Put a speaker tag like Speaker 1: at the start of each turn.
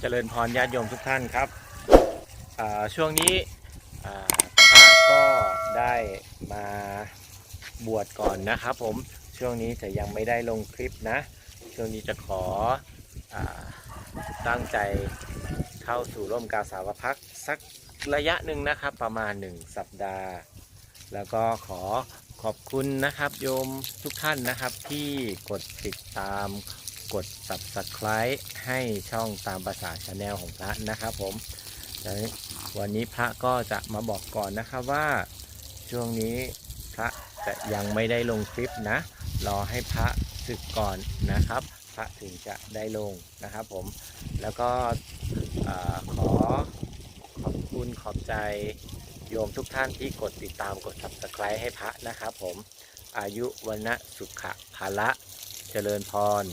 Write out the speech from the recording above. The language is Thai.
Speaker 1: เจริญพรญาติโยมทุกท่านครับ ช่วงนี้อ่าพระก็ได้มาบวชก่อนนะครับผมช่วงนี้จะยังไม่ได้ลงคลิปนะ ช่วงนี้จะขออตั้งใจเข้าสู่ร่มกาสาวพักสักระยะหนึ่งนะครับประมาณ 1 สัปดาห์ แล้วก็ขอขอบคุณนะครับโยมทุกท่านนะครับที่กดติดตาม กด subscribe ให้ช่องตามภาษาชาแนลของพระนะครับผมวันนี้พระก็จะมาบอกก่อนนะครับว่าช่วงนี้พระจะยังไม่ได้ลงคลิปนะ รอให้พระศึกก่อนนะครับ พระถึงจะได้ลงนะครับผม แล้วก็ขอขอบคุณขอบใจโยมทุกท่านที่กดติดตามกด subscribe ให้พระนะครับผมอายุวันสุขะภาละเจริญพร